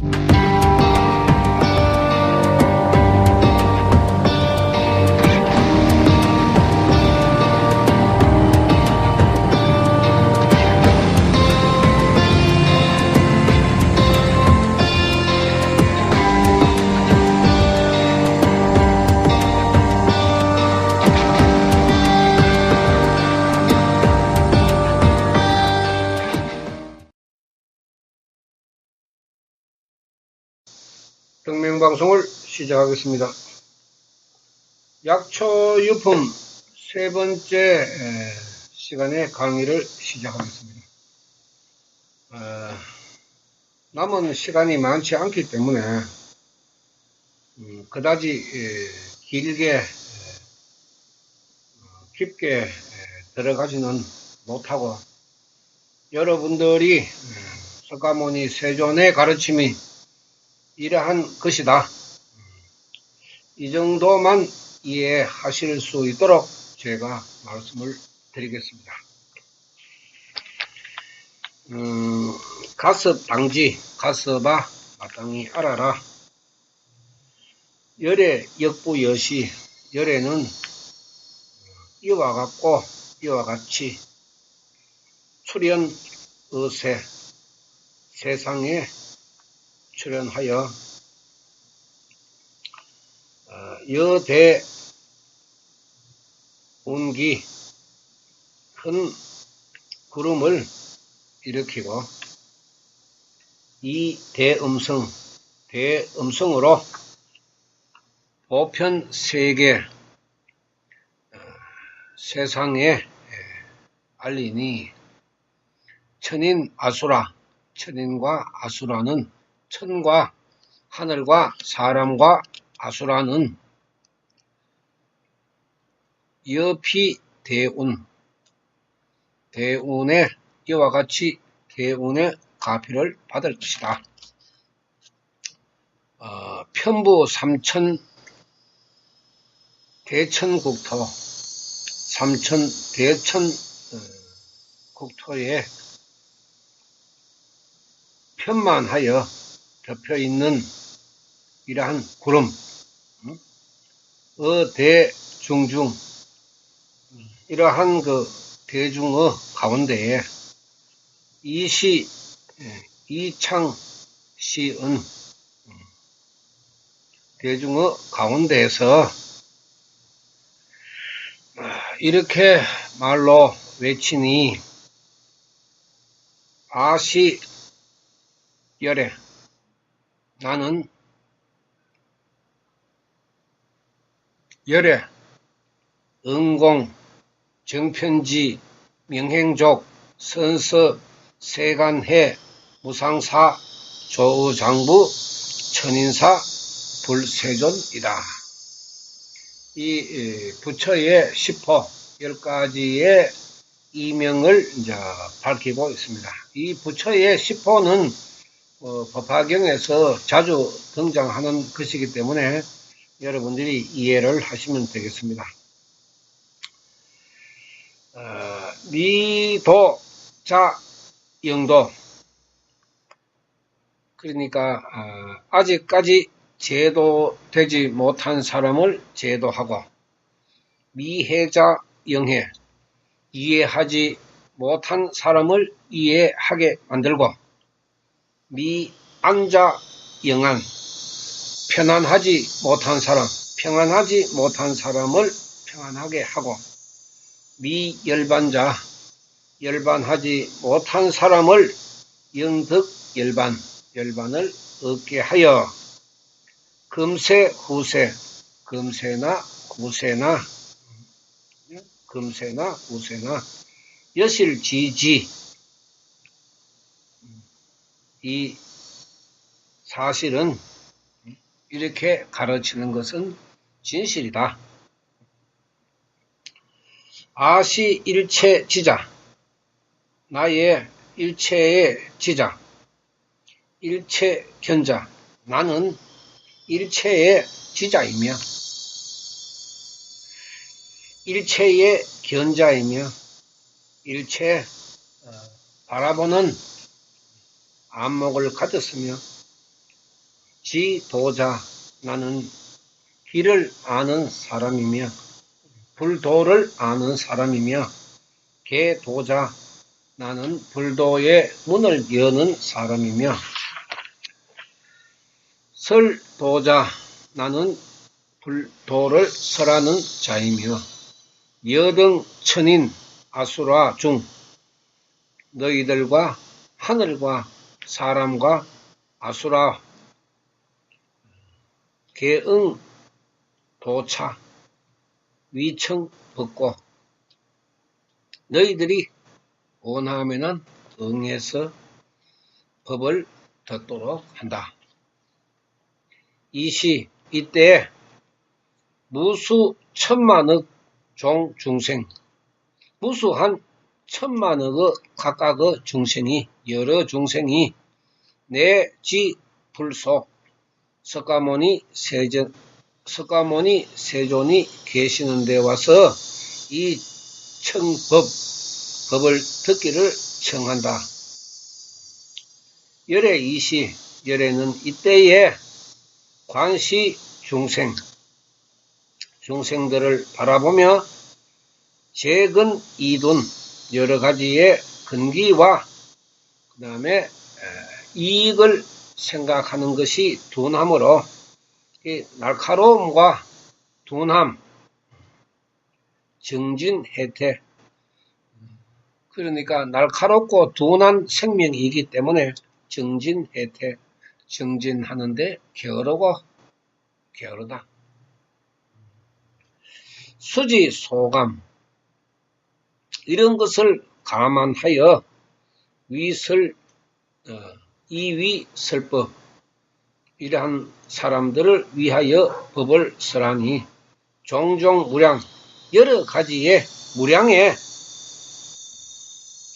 동맹 방송을 시작하겠습니다. 약초 유품 세 번째 에, 시간의 강의를 시작하겠습니다. 어, 남은 시간이 많지 않기 때문에 음, 그다지 에, 길게 에, 어, 깊게 에, 들어가지는 못하고 여러분들이 에, 석가모니 세존의 가르침이 이러한 것이다. 이 정도만 이해하실 수 있도록 제가 말씀을 드리겠습니다. 음, 가습 당지, 가습아 마땅히 알아라. 열의 역부 여시, 열에는 이와 같고 이와 같이 출현 의세, 세상에 출연하여 어, 여대 운기 큰 구름을 일으키고 이 대음성 대음성으로 보편 세계 어, 세상에 에, 알리니 천인 아수라 천인과 아수라는 천과 하늘과 사람과 아수라는 여피 대운 대운의 이와 같이 대운의 가피를 받을 것이다. 어, 편부 삼천 대천국토 삼천 대천 어, 국토에 편만하여 덮여 있는 이러한 구름, 어 대 중 중, 이러한 그 대중어 가운데에 이시, 이창 시은 대중어 가운데에서 이렇게 말로 외치니 아시 열에 나는 열애, 응공, 정편지, 명행족, 선서, 세간해, 무상사, 조장부, 천인사, 불세존이다. 이 부처의 시포 열 가지의 이명을 이제 밝히고 있습니다. 이 부처의 시포는 어, 법화경에서 자주 등장하는 것이기 때문에 여러분들이 이해를 하시면 되겠습니다. 어, 미도, 자, 영도. 그러니까 어, 아직까지 제도되지 못한 사람을 제도하고 미해자 영해 이해하지 못한 사람을 이해하게 만들고 미 안자 영안. 편안하지 못한 사람 평안하지 못한 사람을 평안하게 하고 미 열반자 열반하지 못한 사람을 영득 열반 열반을 얻게 하여 금세 후세 금세나 후세나 금세나 후세나 여실지지 이 사실은 이렇게 가르치는 것은 진실이다. 아시 일체 지자. 나의 일체의 지자. 일체 견자. 나는 일체의 지자이며 일체의 견자이며 일체 어, 바라보는 안목을 가졌으며 지 도자 나는 길을 아는 사람이며 불도를 아는 사람이며 개도자 나는 불도의 문을 여는 사람이며 설도자 나는 불도를 설하는 자이며 여등 천인 아수라 중 너희들과 하늘과 사람과 아수라 개응 도차 위청 벗고 너희들이 원하면은 응해서 법을 듣도록 한다. 이시 이때 무수 천만억 종 중생 무수한 천만억의 각각의 중생이 여러 중생이 내지 불속 석가모니 세전 석가모니 세존이 계시는 데 와서 이 청법 법을 듣기를 청한다. 열의 이시 열에는 이때에 관시 중생 중생들을 바라보며 재근 이돈 여러 가지의 근기와 그 다음에 이익을 생각하는 것이 둔함으로 날카로움과 둔함, 정진 혜택 그러니까 날카롭고 둔한 생명이기 때문에 정진 혜택 정진하는데 게으르고 게으르다. 수지 소감 이런 것을 감안하여 위설 어, 이위설법 이러한 사람들을 위하여 법을 설하니 종종 무량 여러 가지의 무량의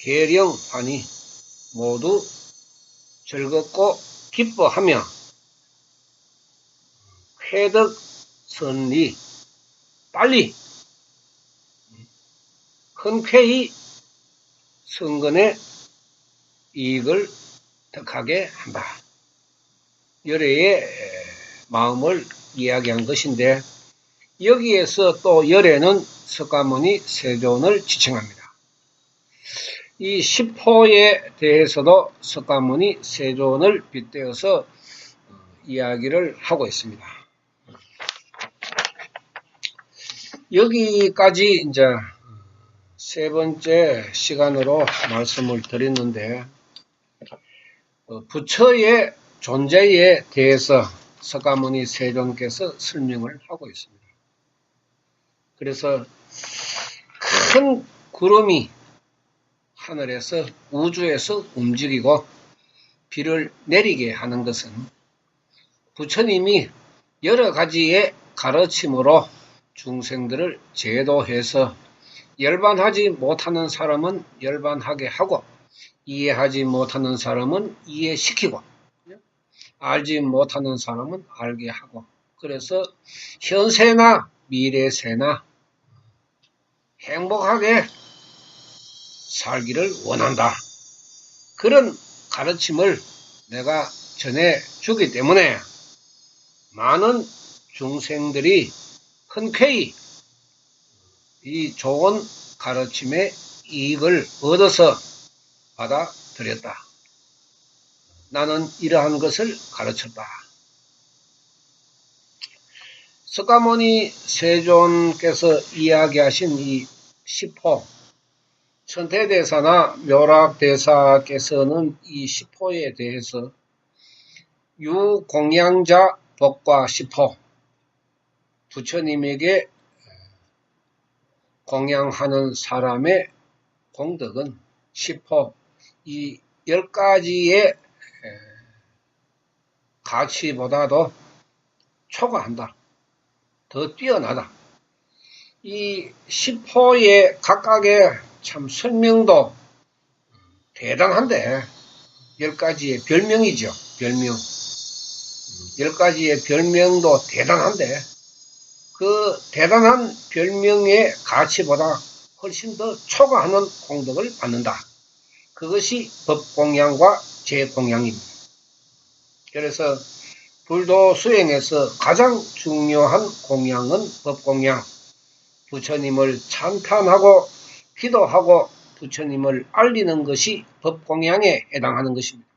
계령하니 모두 즐겁고 기뻐하며 쾌덕 선리 빨리 흔쾌히 성근의 이익을 덕하게 한다. 열애의 마음을 이야기한 것인데 여기에서 또 열애는 석가모니 세존을 지칭합니다. 이 십호에 대해서도 석가모니 세존을 빗대어서 이야기를 하고 있습니다. 여기까지 이제 세 번째 시간으로 말씀을 드렸는데 어, 부처의 존재에 대해서 석가모니 세존께서 설명을 하고 있습니다. 그래서 큰 구름이 하늘에서 우주에서 움직이고 비를 내리게 하는 것은 부처님이 여러 가지의 가르침으로 중생들을 제도해서 열반하지 못하는 사람은 열반하게 하고 이해하지 못하는 사람은 이해시키고 알지 못하는 사람은 알게 하고 그래서 현세나 미래세나 행복하게 살기를 원한다. 그런 가르침을 내가 전해 주기 때문에 많은 중생들이 흔쾌히 이 좋은 가르침의 이익을 얻어서 받아들였다. 나는 이러한 것을 가르쳤다. 석가모니 세존께서 이야기하신 이 시포 천태대사나 묘락대사께서는 이 시포에 대해서 유공양자 법과 시포 부처님에게 공양하는 사람의 공덕은 시포 이열 가지의 가치보다도 초과한다. 더 뛰어나다. 이 시포의 각각의 참 설명도 대단한데 열 가지의 별명이죠. 별명. 열 가지의 별명도 대단한데 그 대단한 별명의 가치보다 훨씬 더 초과하는 공덕을 받는다. 그것이 법공양과 제공양입니다. 그래서 불도 수행에서 가장 중요한 공양은 법공양. 부처님을 찬탄하고 기도하고 부처님을 알리는 것이 법공양에 해당하는 것입니다.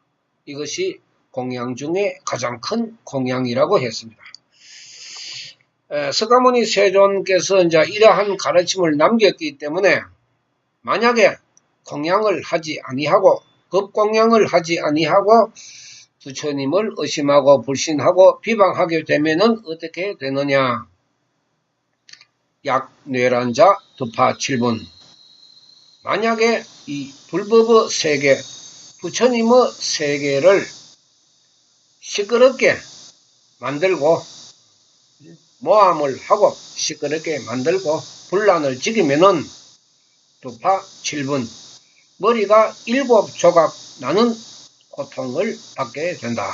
이것이 공양 중에 가장 큰 공양이라고 했습니다. 석가모니 세존께서 이제 이러한 가르침을 남겼기 때문에 만약에 공양을 하지 아니하고 법공양을 하지 아니하고 부처님을 의심하고 불신하고 비방하게 되면은 어떻게 되느냐? 약 뇌란자 두파 7분 만약에 이 불법의 세계 부처님의 세계를 시끄럽게 만들고 모함을 하고 시끄럽게 만들고 분란을 지기면은 두파 7분 머리가 일곱 조각 나는 고통을 받게 된다.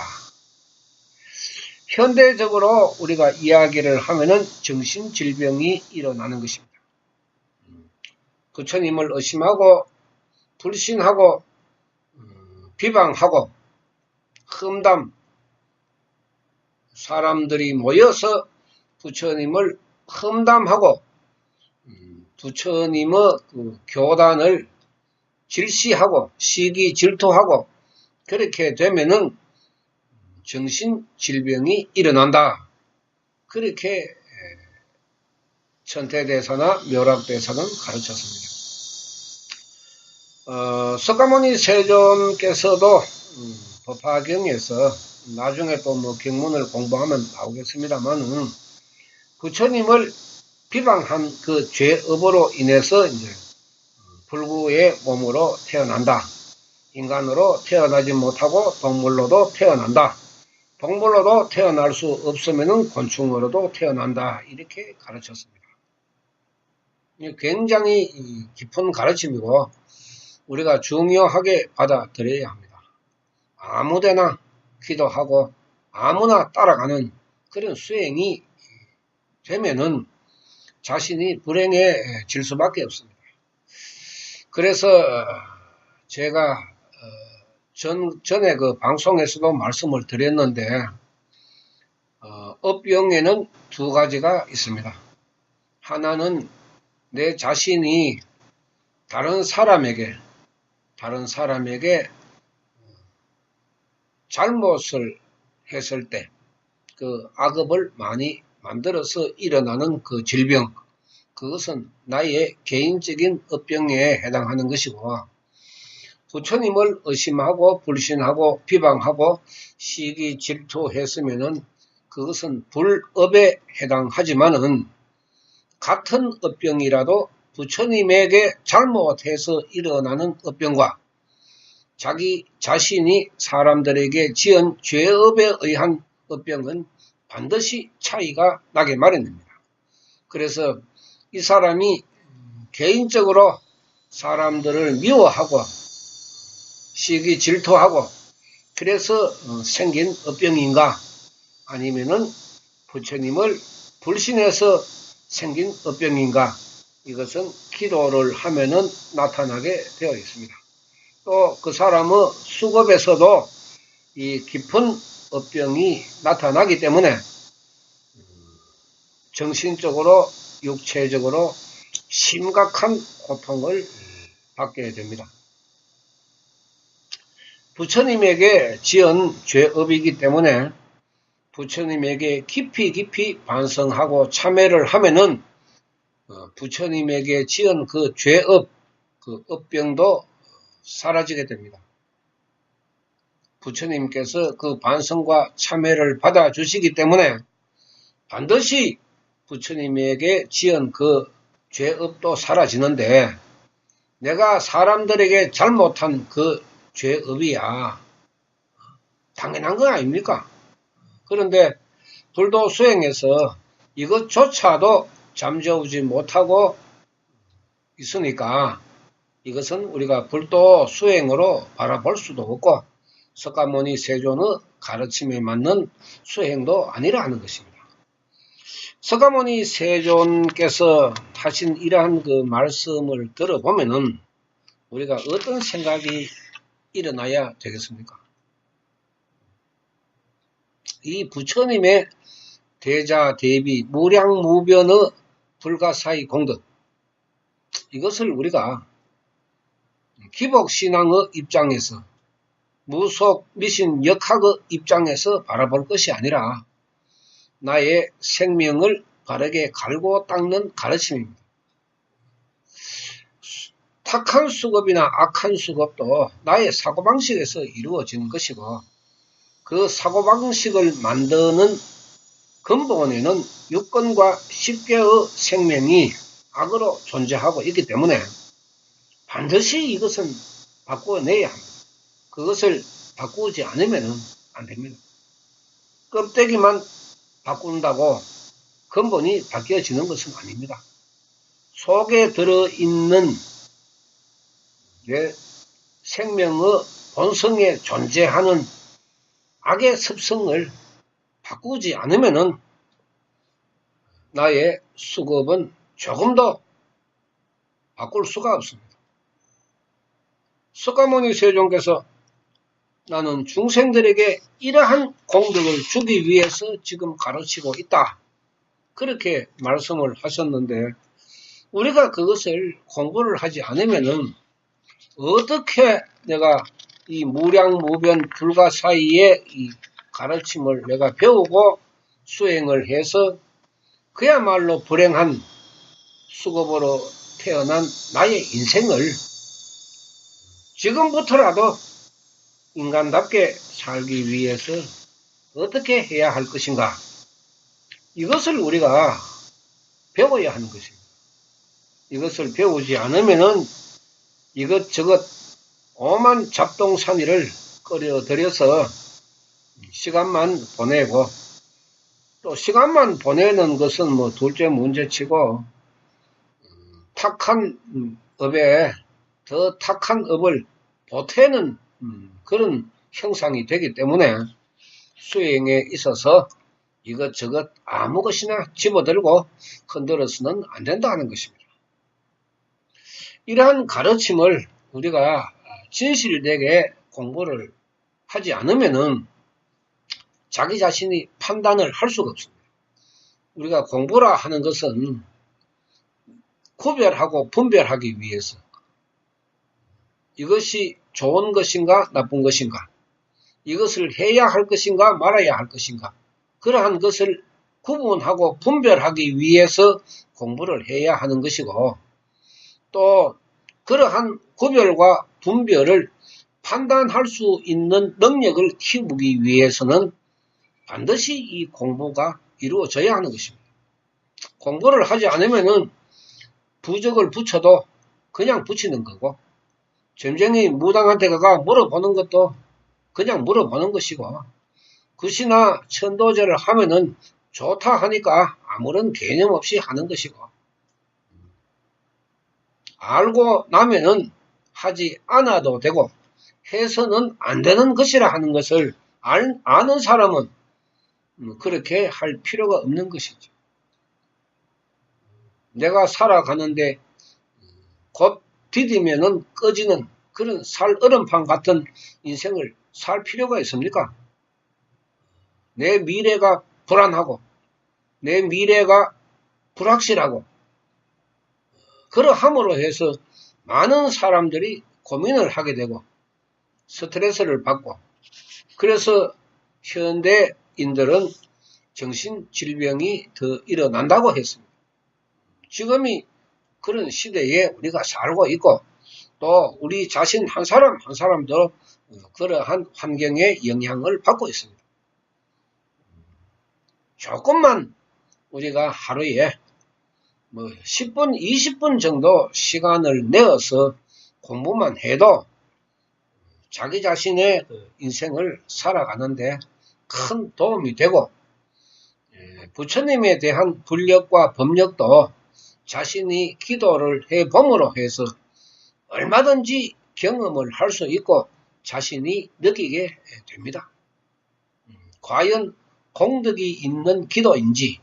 현대적으로 우리가 이야기를 하면은 정신질병이 일어나는 것입니다. 부처님을 의심하고 불신하고 음, 비방하고 흠담 사람들이 모여서 부처님을 험담하고 음, 부처님의 그 교단을 질시하고 시기 질투하고 그렇게 되면은 정신 질병이 일어난다. 그렇게 천태대사나 묘락대사는 가르쳤습니다. 어, 석가모니 세존께서도 음, 법화경에서 나중에 또 뭐 경문을 공부하면 나오겠습니다만은 부처님을 비방한 그 죄업으로 인해서 이제 불구의 몸으로 태어난다. 인간으로 태어나지 못하고 동물로도 태어난다. 동물로도 태어날 수 없으면 곤충으로도 태어난다. 이렇게 가르쳤습니다. 굉장히 깊은 가르침이고 우리가 중요하게 받아들여야 합니다. 아무데나 기도하고 아무나 따라가는 그런 수행이 되면은 자신이 불행해질 수밖에 없습니다. 그래서 제가 어, 전, 전에 그 방송에서도 말씀을 드렸는데 어, 업영에는 두 가지가 있습니다. 하나는 내 자신이 다른 사람에게 다른 사람에게 잘못을 했을 때 그 악업을 많이 만들어서 일어나는 그 질병, 그것은 나의 개인적인 업병에 해당하는 것이고, 부처님을 의심하고 불신하고 비방하고 시기 질투했으면은 그것은 불업에 해당하지만은 같은 업병이라도 부처님에게 잘못해서 일어나는 업병과 자기 자신이 사람들에게 지은 죄업에 의한 업병은 반드시 차이가 나게 마련입니다. 그래서 이 사람이 개인적으로 사람들을 미워하고 시기 질투하고 그래서 어, 생긴 업병인가 아니면은 부처님을 불신해서 생긴 업병인가 이것은 기도를 하면은 나타나게 되어 있습니다. 또 그 사람의 수급에서도 이 깊은 업병이 나타나기 때문에 정신적으로 육체적으로 심각한 고통을 받게 됩니다. 부처님에게 지은 죄업이기 때문에 부처님에게 깊이 깊이 반성하고 참회를 하면은 어, 부처님에게 지은 그 죄업, 그 업병도 사라지게 됩니다. 부처님께서 그 반성과 참회를 받아 주시기 때문에 반드시 부처님에게 지은 그 죄업도 사라지는데 내가 사람들에게 잘못한 그 죄업이야. 당연한 거 아닙니까? 그런데 불도 수행에서 이것조차도 잠재우지 못하고 있으니까 이것은 우리가 불도 수행으로 바라볼 수도 없고 석가모니 세존의 가르침에 맞는 수행도 아니라 하는 것입니다. 석가모니 세존께서 하신 이러한 그 말씀을 들어보면은 우리가 어떤 생각이 일어나야 되겠습니까? 이 부처님의 대자 대비 무량무변의 불가사의 공덕 이것을 우리가 기복신앙의 입장에서 무속 미신 역학의 입장에서 바라볼 것이 아니라 나의 생명을 바르게 갈고 닦는 가르침입니다. 착한 수급이나 악한 수급도 나의 사고방식에서 이루어지는 것이고 그 사고방식을 만드는 근본에는 육건과 십계의 생명이 악으로 존재하고 있기 때문에 반드시 이것은 바꾸어내야 합니다. 그것을 바꾸지 않으면 안 됩니다. 껍데기만 바꾼다고 근본이 바뀌어지는 것은 아닙니다. 속에 들어있는 내 생명의 본성에 존재하는 악의 습성을 바꾸지 않으면은 나의 수급은 조금도 바꿀 수가 없습니다. 석가모니 세종께서 나는 중생들에게 이러한 공덕을 주기 위해서 지금 가르치고 있다. 그렇게 말씀을 하셨는데 우리가 그것을 공부를 하지 않으면은 어떻게 내가 이 무량무변 불가 사이에 이 가르침을 내가 배우고 수행을 해서 그야말로 불행한 수급으로 태어난 나의 인생을 지금부터라도 인간답게 살기 위해서 어떻게 해야 할 것인가 이것을 우리가 배워야 하는 것입니다. 이것을 배우지 않으면은 이것저것 오만 잡동사니를 끌어들여서 시간만 보내고 또 시간만 보내는 것은 뭐 둘째 문제치고 탁한 업에 더 탁한 업을 보태는 그런 형상이 되기 때문에 수행에 있어서 이것저것 아무 것이나 집어들고 흔들어서는 안 된다는 것입니다. 이러한 가르침을 우리가 진실되게 공부를 하지 않으면은 자기 자신이 판단을 할 수가 없습니다. 우리가 공부라 하는 것은 구별하고 분별하기 위해서 이것이 좋은 것인가 나쁜 것인가 이것을 해야 할 것인가 말아야 할 것인가 그러한 것을 구분하고 분별하기 위해서 공부를 해야 하는 것이고 또 그러한 구별과 분별을 판단할 수 있는 능력을 키우기 위해서는 반드시 이 공부가 이루어져야 하는 것입니다. 공부를 하지 않으면은 부적을 붙여도 그냥 붙이는 거고 점쟁이 무당한테 가가 물어보는 것도 그냥 물어보는 것이고 그시나 천도제를 하면은 좋다 하니까 아무런 개념 없이 하는 것이고 알고 나면은 하지 않아도 되고 해서는 안 되는 것이라 하는 것을 알, 아는 사람은 그렇게 할 필요가 없는 것이죠. 내가 살아가는데 곧 디디면은 꺼지는 그런 살 얼음판 같은 인생을 살 필요가 있습니까? 내 미래가 불안하고 내 미래가 불확실하고 그러함으로 해서 많은 사람들이 고민을 하게 되고 스트레스를 받고 그래서 현대인들은 정신질병이 더 일어난다고 했습니다. 지금이 그런 시대에 우리가 살고 있고 또 우리 자신 한 사람 한 사람도 그러한 환경에 영향을 받고 있습니다. 조금만 우리가 하루에 뭐 10분, 20분 정도 시간을 내어서 공부만 해도 자기 자신의 그 인생을 살아가는데 큰 도움이 되고 예, 부처님에 대한 불력과 법력도 자신이 기도를 해봄으로 해서 얼마든지 경험을 할 수 있고 자신이 느끼게 됩니다. 음, 과연 공덕이 있는 기도인지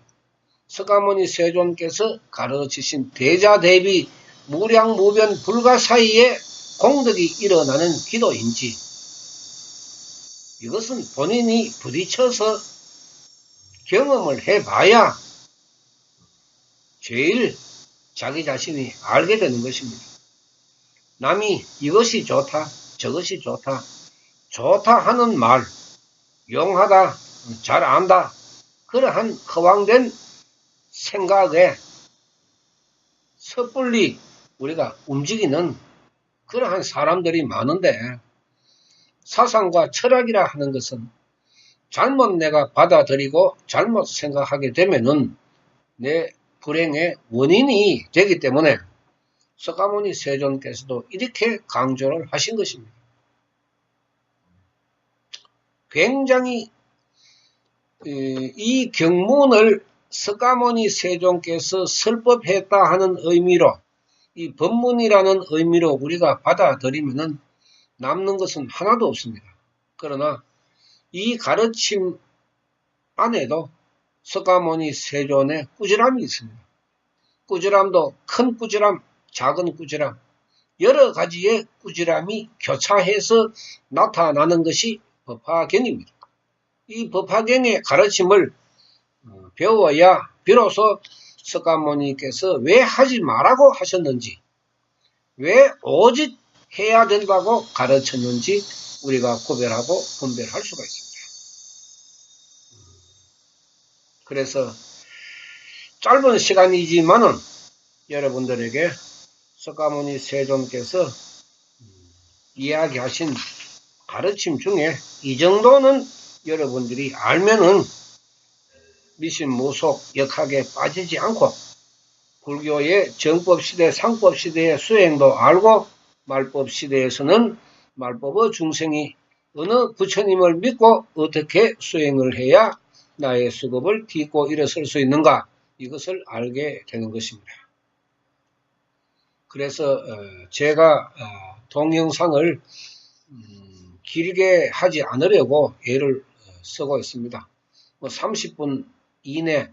석가모니 세존께서 가르치신 대자 대비 무량무변 불가 사이에 공덕이 일어나는 기도인지 이것은 본인이 부딪혀서 경험을 해봐야 제일 자기 자신이 알게 되는 것입니다. 남이 이것이 좋다, 저것이 좋다, 좋다 하는 말, 용하다, 잘 안다, 그러한 허황된 생각에 섣불리 우리가 움직이는 그러한 사람들이 많은데 사상과 철학이라 하는 것은 잘못 내가 받아들이고 잘못 생각하게 되면은 내 불행의 원인이 되기 때문에 석가모니 세존께서도 이렇게 강조를 하신 것입니다. 굉장히 이 경문을 석가모니 세존께서 설법했다 하는 의미로 이 법문이라는 의미로 우리가 받아들이면 남는 것은 하나도 없습니다. 그러나 이 가르침 안에도 석가모니 세존의 꾸지람이 있습니다. 꾸지람도 큰 꾸지람, 작은 꾸지람, 여러 가지의 꾸지람이 교차해서 나타나는 것이 법화경입니다. 이 법화경의 가르침을 배워야 비로소 석가모니께서 왜 하지 말라고 하셨는지, 왜 오직 해야 된다고 가르쳤는지 우리가 구별하고 분별할 수가 있습니다. 그래서 짧은 시간이지만은 여러분들에게 석가모니 세존께서 이야기하신 가르침 중에 이 정도는 여러분들이 알면은 미신 무속 역학에 빠지지 않고 불교의 정법 시대, 상법 시대의 수행도 알고 말법 시대에서는 말법의 중생이 어느 부처님을 믿고 어떻게 수행을 해야 나의 수급을 딛고 일어설 수 있는가 이것을 알게 되는 것입니다. 그래서 제가 동영상을 음, 길게 하지 않으려고 애를 쓰고 있습니다. 뭐 30분 이내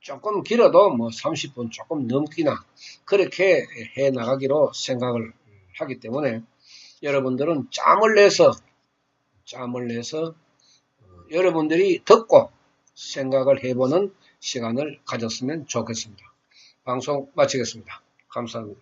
조금 길어도 뭐 30분 조금 넘기나 그렇게 해 나가기로 생각을 하기 때문에 여러분들은 짬을 내서 짬을 내서 여러분들이 듣고 생각을 해보는 시간을 가졌으면 좋겠습니다. 방송 마치겠습니다. 감사합니다.